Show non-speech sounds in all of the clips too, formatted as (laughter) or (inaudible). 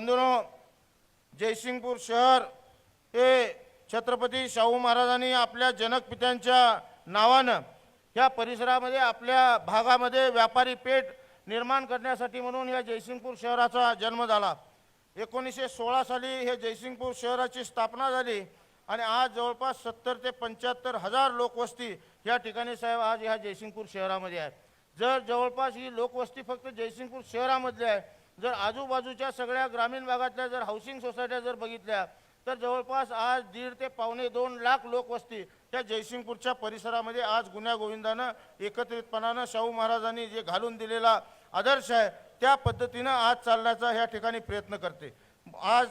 बंधूनो जयसिंगपूर शहर हे छत्रपती शाहू महाराजांनी आपल्या जनकपित्यांच्या नावानं ह्या परिसरामध्ये आपल्या भागामध्ये व्यापारी पेठ निर्माण करण्यासाठी म्हणून या जयसिंगपूर शहराचा जन्म झाला. एकोणीसशे सोळा साली हे जयसिंगपूर शहराची स्थापना झाली आणि आज जवळपास सत्तर ते पंच्याहत्तर हजार लोकवस्ती या ठिकाणी साहेब आज ह्या जयसिंगपूर शहरामध्ये आहे. जर जवळपास ही लोकवस्ती फक्त जयसिंगपूर शहरामधली आहे जर आजूबाजूच्या सगळ्या ग्रामीण भागातल्या जर हाऊसिंग सोसायट्या जर बघितल्या तर जवळपास आज दीड ते पावणे दोन लाख लोकवस्ती त्या जयसिंगपूरच्या परिसरामध्ये आज गुन्ह्यागोविंदानं एकत्रितपणानं शाहू महाराजांनी जे घालून दिलेला आदर्श आहे त्या पद्धतीनं आज चालण्याचा ह्या ठिकाणी प्रयत्न करते. आज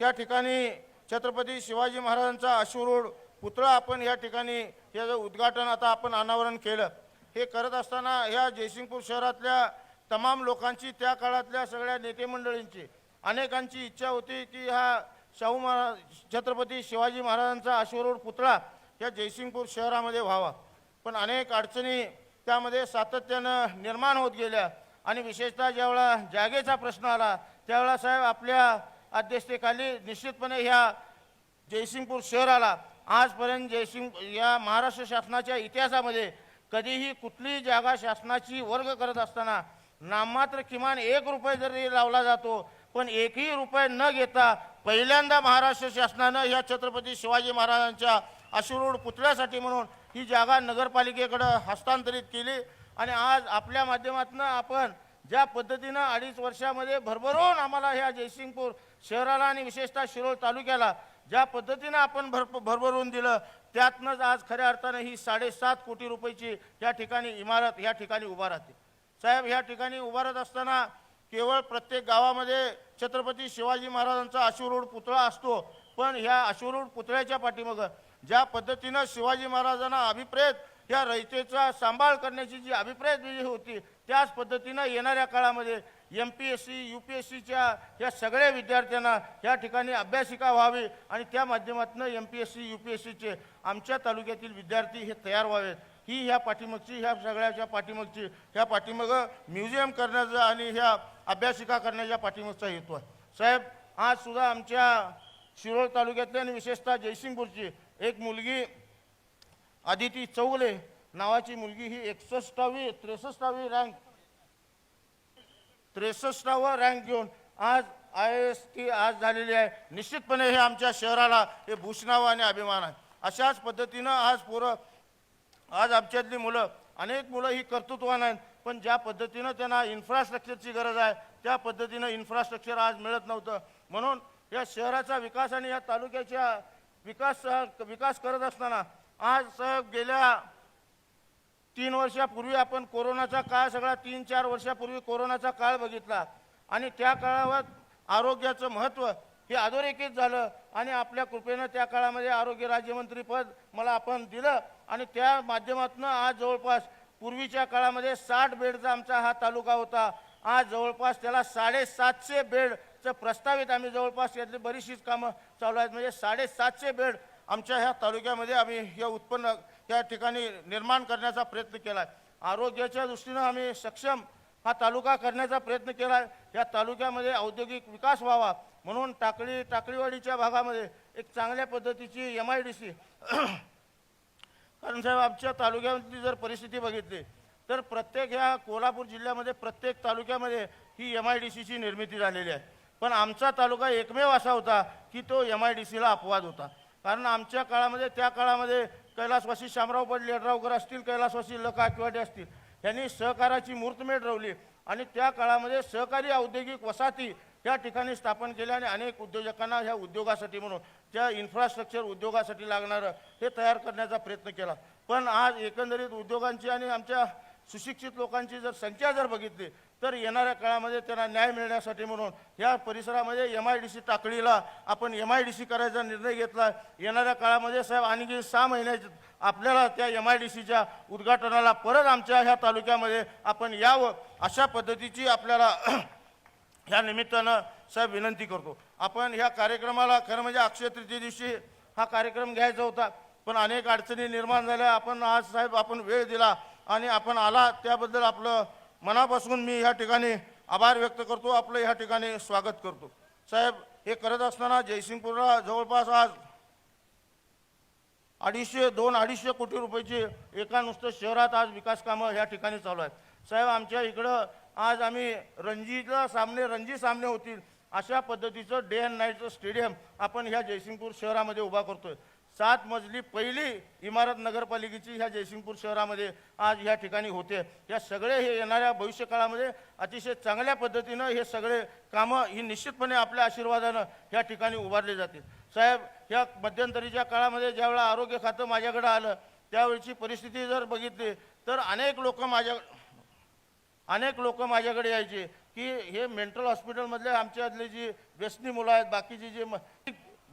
या ठिकाणी छत्रपती शिवाजी महाराजांचा अश्वरूढ पुतळा आपण या ठिकाणी याचं उद्घाटन आता आपण अनावरण केलं हे करत असताना ह्या जयसिंगपूर शहरातल्या तमाम लोकांची त्या काळातल्या सगळ्या नेते मंडळींची. अनेकांची इच्छा होती की हा शाहू महाराज छत्रपती शिवाजी महाराजांचा अश्वरूढ पुतळा या जयसिंगपूर शहरामध्ये व्हावा. पण अनेक अडचणी त्यामध्ये सातत्यानं निर्माण होत गेल्या आणि विशेषतः ज्यावेळा जागेचा प्रश्न आला त्यावेळा साहेब आपल्या अध्यक्षतेखाली निश्चितपणे ह्या जयसिंगपूर शहराला आजपर्यंत जयसिंग या महाराष्ट्र शासनाच्या इतिहासामध्ये कधीही कुठलीही जागा शासनाची वर्ग करत असताना नाममात्र किमान एक रुपये जरी लावला जातो पण एकही रुपये न घेता पहिल्यांदा महाराष्ट्र शासनानं या छत्रपती शिवाजी महाराजांच्या अश्रूढ पुतळ्यासाठी म्हणून ही जागा नगरपालिकेकडं हस्तांतरित केली. आणि आज आपल्या माध्यमातून आपण ज्या पद्धतीनं अडीच वर्षामध्ये भरभरून आम्हाला ह्या जयसिंगपूर शहराला आणि विशेषतः शिरोळ तालुक्याला ज्या पद्धतीनं आपण भर भरभरून दिलं त्यातनंच आज खऱ्या अर्थानं ही साडेसात कोटी रुपयाची या ठिकाणी इमारत या ठिकाणी उभा राहते. साहेब या ठिकाणी उभारत असताना केवळ प्रत्येक गावामध्ये छत्रपती शिवाजी महाराजांचा अश्वरूढ पुतळा असतो पण ह्या अश्वरूढ पुतळ्याच्या पाठीमागं ज्या पद्धतीनं शिवाजी महाराजांना अभिप्रेत या रयतेचा सांभाळ करण्याची जी अभिप्रेत होती त्याच पद्धतीनं येणाऱ्या काळामध्ये M P S C U P S सीच्या या सगळ्या विद्यार्थ्यांना या ठिकाणी अभ्यासिका व्हावी आणि त्या माध्यमातून M P S C U P S सीचे आमच्या तालुक्यातील विद्यार्थी हे तयार व्हावेत. ही ह्या पाठीमागची ह्या सगळ्याच्या पाठीमागची ह्या पाठीमागं म्युझियम करण्याचा आणि ह्या अभ्यासिका करण्याच्या पाठीमागचा हेतू आहे. साहेब आज सुद्धा आमच्या शिरोळ तालुक्यातल्या आणि विशेषतः जयसिंगपूरची एक मुलगी आदिती चौगले नावाची मुलगी ही एकसष्टावी त्रेसष्टावी रँक त्रेसष्टावं रँक घेऊन आज आय एस टी आज झालेली आहे. निश्चितपणे हे आमच्या शहराला हे भूषणावं आणि अभिमान आहे. अशाच पद्धतीनं आज पोरं आज आमच्यातली मुलं अनेक मुलं ही कर्तृत्वान आहेत पण ज्या पद्धतीनं त्यांना इन्फ्रास्ट्रक्चरची गरज आहे त्या पद्धतीनं इन्फ्रास्ट्रक्चर आज मिळत नव्हतं. म्हणून या शहराचा विकास आणि या तालुक्याच्या विकास विकास करत असताना आज साहेब गेल्या तीन वर्षापूर्वी आपण कोरोनाचा काळ सगळा तीन चार वर्षापूर्वी कोरोनाचा काळ बघितला. आणि त्या काळावर आरोग्याचं महत्त्व हे अधोरेखित झालं आणि आपल्या कृपेनं त्या काळामध्ये आरोग्य राज्यमंत्री पद मला आपण दिलं आणि त्या माध्यमातून आज जवळपास पूर्वीच्या काळामध्ये साठ बेडचा आमचा हा तालुका होता. आज जवळपास त्याला साडेसातशे बेडचं प्रस्तावित आम्ही जवळपास यातली बरीचशीच कामं चालू आहेत. म्हणजे साडेसातशे बेड आमच्या ह्या तालुक्यामध्ये आम्ही हे उत्पन्न या ठिकाणी निर्माण करण्याचा प्रयत्न केला आहे आरोग्याच्या दृष्टीनं आम्ही सक्षम हा तालुका करण्याचा प्रयत्न केला. आहे या तालुक्यामध्ये औद्योगिक विकास व्हावा म्हणून टाकळी टाकळीवाडीच्या भागामध्ये एक चांगल्या पद्धतीची एम आय डी सी कारण साहेब आमच्या तालुक्यामधली जर परिस्थिती बघितली तर प्रत्येक ह्या कोल्हापूर जिल्ह्यामध्ये प्रत्येक तालुक्यामध्ये ही एम आय डी सीची निर्मिती झालेली आहे. पण आमचा तालुका एकमेव असा होता की तो एम आय डी सीला अपवाद होता. कारण आमच्या काळामध्ये त्या काळामध्ये कैलासवासी शामराव पडले अडरावकर असतील कैलासवासी ल किवाडे असतील त्यांनी सहकाराची मूर्तमेढ रवली. आणि त्या काळामध्ये सहकारी औद्योगिक वसाहती त्या ठिकाणी स्थापन केल्या आणि अनेक उद्योजकांना ह्या उद्योगासाठी म्हणून त्या इन्फ्रास्ट्रक्चर उद्योगासाठी लागणारं हे तयार करण्याचा प्रयत्न केला. पण आज एकंदरीत उद्योगांची आणि आमच्या सुशिक्षित लोकांची जर संख्या जर बघितली तर येणाऱ्या काळामध्ये त्यांना न्याय मिळण्यासाठी म्हणून या परिसरामध्ये एम आय डी सी टाकळीला आपण एम आय डी सी करायचा निर्णय घेतला. येणाऱ्या काळामध्ये साहेब आणखी सहा महिन्याचे आपल्याला त्या एम आय डी सीच्या उद्घाटनाला परत आमच्या ह्या तालुक्यामध्ये आपण यावं अशा पद्धतीची आपल्याला (clears throat) ह्या निमित्तानं साहेब विनंती करतो. आपण ह्या कार्यक्रमाला खरं म्हणजे अक्षय तृतीय दिवशी हा कार्यक्रम घ्यायचा होता पण अनेक अडचणी निर्माण झाल्या. आपण आज साहेब आपण वेळ दिला आणि आपण आला. त्याबद्दल आपलं मनापासून मी ह्या ठिकाणी आभार व्यक्त करतो. आपलं ह्या ठिकाणी स्वागत करतो. साहेब हे करत असताना जयसिंगपूरला जवळपास आज अडीचशे दोन अडीचशे कोटी रुपयाची एका नुसतं शहरात आज विकास कामं ह्या ठिकाणी चालू आहेत. साहेब आमच्या इकडं आज आम्ही रणजीचा सामने रणजी सामने होतील अशा पद्धतीचं डे अँड नाईटचं स्टेडियम आपण ह्या जयसिंगपूर शहरामध्ये उभा करतोय. सात मजली पहिली इमारत नगरपालिकेची ह्या जयसिंगपूर शहरामध्ये आज ह्या ठिकाणी होते. या सगळे हे येणाऱ्या भविष्यकाळामध्ये अतिशय चांगल्या पद्धतीनं हे सगळे कामं ही निश्चितपणे आपल्या आशीर्वादानं ह्या ठिकाणी उभारले जातील. साहेब ह्या मध्यंतरीच्या काळामध्ये ज्यावेळेला आरोग्य खातं माझ्याकडे आलं त्यावेळची परिस्थिती जर बघितली तर अनेक लोक माझ्या अनेक लोक माझ्याकडे यायचे की हे मेंटल हॉस्पिटलमधले आमच्यातले जी व्यसनी मुलं आहेत बाकीची जी म-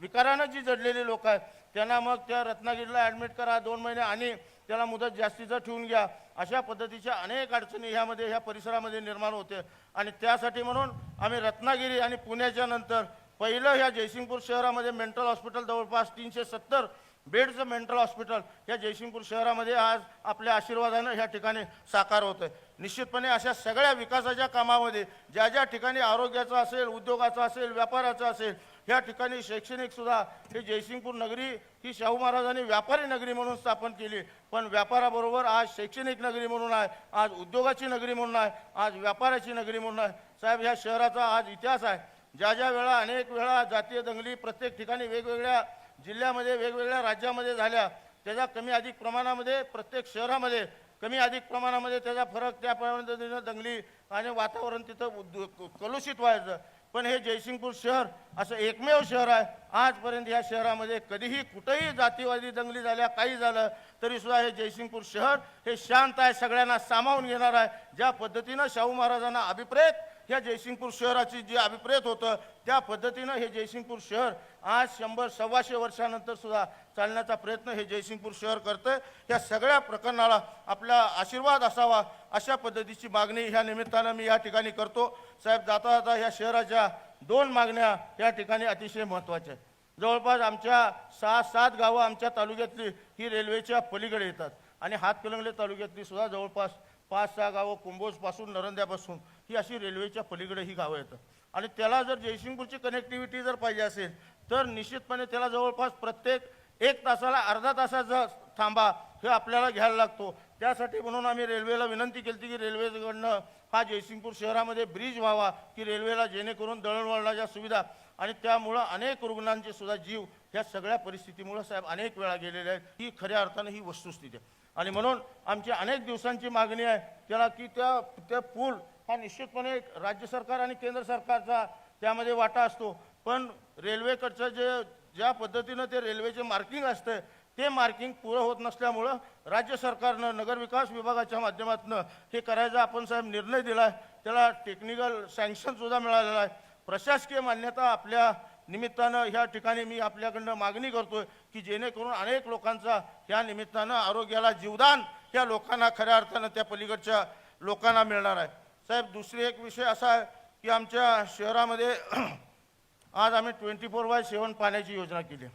विकारानं जी जडलेली लोक आहेत त्यांना मग त्या रत्नागिरीला ॲडमिट करा दोन महिने आणि त्याला मुदत जास्तीचं ठेवून घ्या. अशा पद्धतीच्या अनेक अडचणी ह्यामध्ये ह्या परिसरामध्ये निर्माण होते. आणि त्यासाठी म्हणून आम्ही रत्नागिरी आणि पुण्याच्या नंतर पहिलं ह्या जयसिंगपूर शहरामध्ये मेंटल हॉस्पिटल जवळपास तीनशे सत्तर बेडचं मेंटल हॉस्पिटल या जयसिंगपूर शहरामध्ये आज आपल्या आशीर्वादानं ह्या ठिकाणी साकार होत आहे निश्चितपणे अशा सगळ्या विकासाच्या कामामध्ये ज्या ज्या ठिकाणी आरोग्याचं असेल उद्योगाचं असेल व्यापाराचं असेल ह्या ठिकाणी शैक्षणिकसुद्धा हे जयसिंगपूर नगरी ही शाहू महाराजांनी व्यापारी नगरी म्हणून स्थापन केली. पण व्यापाराबरोबर आज शैक्षणिक नगरी म्हणून आहे आज उद्योगाची नगरी म्हणून आहे आज व्यापाराची नगरी म्हणून आहे. साहेब ह्या शहराचा आज इतिहास आहे. ज्या ज्या वेळा अनेक वेळा जातीय दंगली प्रत्येक ठिकाणी वेगवेगळ्या जिल्ह्यामध्ये वेगवेगळ्या राज्यामध्ये झाल्या त्याच्या कमी अधिक प्रमाणामध्ये प्रत्येक शहरामध्ये कमी अधिक प्रमाणामध्ये त्याचा फरक त्या प्रमाणात दंगली आणि वातावरण तिथं कलुषित व्हायचं. पण हे जयसिंगपूर शहर असं एकमेव शहर आहे. आजपर्यंत या शहरामध्ये कधीही कुठेही जातीवादी दंगली झाल्या काही झालं तरीसुद्धा हे जयसिंगपूर शहर हे शांत आहे सगळ्यांना सामावून घेणार आहे. ज्या पद्धतीनं शाहू महाराजांना अभिप्रेत ह्या जयसिंगपूर शहराची जे अभिप्रेत होतं त्या पद्धतीनं हे जयसिंगपूर शहर आज शंभर सव्वाशे वर्षानंतर सुद्धा चालण्याचा प्रयत्न हे जयसिंगपूर शहर करतं या सगळ्या प्रकरणाला आपला आशीर्वाद असावा अशा पद्धतीची मागणी ह्या निमित्तानं मी या ठिकाणी करतो. साहेब जाता जाता या शहराच्या दोन मागण्या या ठिकाणी अतिशय महत्त्वाच्या आहेत. जवळपास आमच्या सहा सात गावं आमच्या तालुक्यातली ही रेल्वेच्या पलीकडे येतात आणि हातकलंगले तालुक्यातली सुद्धा जवळपास पाच सहा गावं कुंभोजपासून नरंद्यापासून ही अशी रेल्वेच्या पलीकडे ही गावं येतात आणि त्याला जर जयसिंगपूरची कनेक्टिव्हिटी जर पाहिजे असेल तर निश्चितपणे त्याला जवळपास प्रत्येक एक तासाला अर्धा तासाचा थांबा हे आपल्याला घ्यायला लागतो. त्यासाठी म्हणून आम्ही रेल्वेला विनंती केली की रेल्वेकडनं हा जयसिंगपूर शहरामध्ये ब्रिज व्हावा की रेल्वेला जेणेकरून दळणवळणाच्या सुविधा आणि त्यामुळं अनेक रुग्णांचे सुद्धा जीव ह्या सगळ्या परिस्थितीमुळं साहेब अनेक वेळा गेलेले आहेत. ही खऱ्या अर्थानं ही वस्तुस्थिती आहे. आणि म्हणून आमची अनेक दिवसांची मागणी आहे त्याला की त्या त्या पूल हा निश्चितपणे राज्य सरकार आणि केंद्र सरकारचा त्यामध्ये वाटा असतो. पण रेल्वेकडचं जे ज्या पद्धतीनं ते रेल्वेचे मार्किंग असतं ते मार्किंग पुरं होत नसल्यामुळं राज्य सरकारनं नगरविकास विभागाच्या माध्यमातून हे करायचा आपण साहेब निर्णय दिला आहे त्याला टेक्निकल सँक्शनसुद्धा मिळालेलं आहे. प्रशासकीय मान्यता आपल्या निमित्तानं ह्या ठिकाणी मी आपल्याकडनं मागणी करतोय की जेणेकरून अनेक लोकांचा ह्या निमित्तानं आरोग्याला जीवदान ह्या लोकांना खऱ्या अर्थानं त्या पलीकडच्या लोकांना मिळणार आहे. साहेब दुसरी एक विषय असा आहे की आमच्या शहरामध्ये (clears throat) आज आम्ही ट्वेंटी फोर बाय सेवन पाण्याची योजना केली.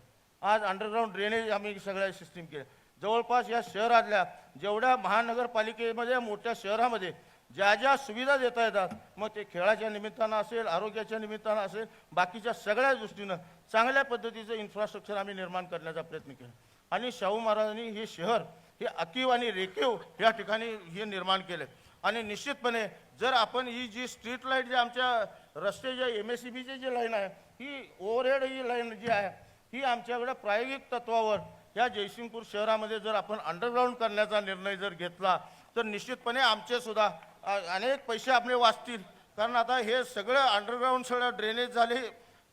आज अंडरग्राऊंड ड्रेनेज आम्ही सगळ्या सिस्टीम केल्या. जवळपास या शहरातल्या जेवढ्या महानगरपालिकेमध्ये मोठ्या शहरामध्ये ज्या ज्या सुविधा देता येतात मग ते खेळाच्या निमित्तानं असेल आरोग्याच्या निमित्तानं असेल बाकीच्या सगळ्या दृष्टीनं चांगल्या पद्धतीचं इन्फ्रास्ट्रक्चर आम्ही निर्माण करण्याचा प्रयत्न केला. आणि शाहू महाराजांनी हे शहर हे अकीव आणि रेखीव या ठिकाणी हे निर्माण केले. आणि निश्चितपणे जर आपण ही जी स्ट्रीट लाइट जे आमच्या रस्ते जे एम एस सी बीची जी लाईन आहे ही ओव्हरहेड ही लाईन जी आहे ही आमच्याकडे प्रायोगिक तत्वावर या जयसिंगपूर शहरामध्ये जर आपण अंडरग्राऊंड करण्याचा निर्णय जर घेतला तर निश्चितपणे आमचे सुद्धा अनेक पैसे आपले वाचतील. कारण आता हे सगळं अंडरग्राऊंड सगळं ड्रेनेज झाले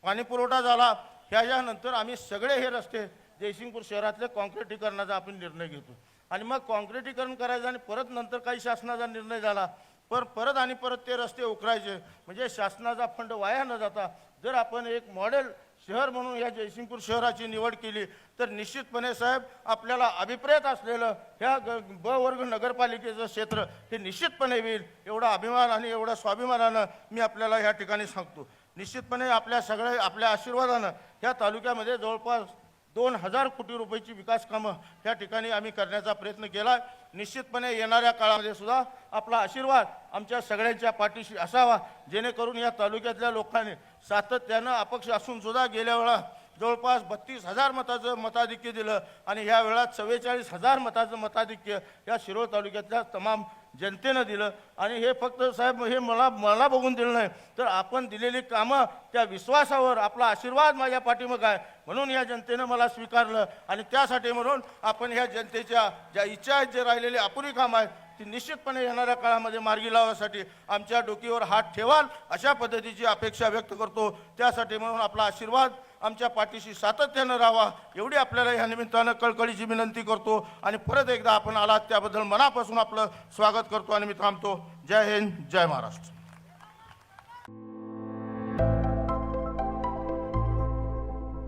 पाणीपुरवठा झाला ह्याच्यानंतर आम्ही सगळे हे रस्ते जयसिंगपूर शहरातल्या काँक्रिटीकरणाचा आपण निर्णय घेतो. आणि मग काँक्रिटीकरण करायचं आणि परत नंतर काही शासनाचा निर्णय झाला पर परत आणि परत ते रस्ते उकरायचे. म्हणजे शासनाचा फंड वाया न जाता जर आपण एक मॉडेल शहर म्हणून या जयसिंगपूर शहराची निवड केली तर निश्चितपणे साहेब आपल्याला अभिप्रेत असलेलं ह्या ग ब वर्ग नगरपालिकेचं क्षेत्र हे निश्चितपणे होईल एवढा अभिमान आणि एवढ्या स्वाभिमानानं मी आपल्याला ह्या ठिकाणी सांगतो. निश्चितपणे आपल्या सगळ्या आपल्या आशीर्वादानं ह्या तालुक्यामध्ये जवळपास दोन हजार कोटी रुपयाची विकास कामं ह्या ठिकाणी आम्ही करण्याचा प्रयत्न केला. निश्चितपणे येणाऱ्या काळामध्ये सुद्धा आपला आशीर्वाद आमच्या सगळ्यांच्या पाठीशी असावा जेणेकरून या तालुक्यातल्या लोकांनी सातत्यानं अपक्ष असून सुद्धा गेल्या वेळा जवळपास बत्तीस हजार मताचं मताधिक्य दिलं आणि ह्या वेळात चव्वेचाळीस हजार मताचं मताधिक्य या शिरोळ तालुक्यातल्या तमाम जनतेनं दिलं. आणि हे फक्त साहेब हे मला मला बघून दिलं नाही तर आपण दिलेली कामं त्या विश्वासावर आपला आशीर्वाद माझ्या पाठीमाग आहे म्हणून या जनतेनं मला स्वीकारलं. आणि त्यासाठी म्हणून आपण ह्या जनतेच्या ज्या इच्छा आहेत जे राहिलेली अपुरी कामं आहेत ती निश्चितपणे येणाऱ्या काळामध्ये मार्गी लावण्यासाठी आमच्या डोकीवर हात ठेवाल अशा पद्धतीची अपेक्षा व्यक्त करतो. त्यासाठी म्हणून आपला आशीर्वाद आमच्या पाठीशी सातत्यानं राहावा. एवढी आपल्याला या निमित्तानं कळकळीची विनंती करतो आणि परत एकदा आपण आलात त्याबद्दल मनापासून आपलं स्वागत करतो आणि मी थांबतो. जय हिंद जय महाराष्ट्र.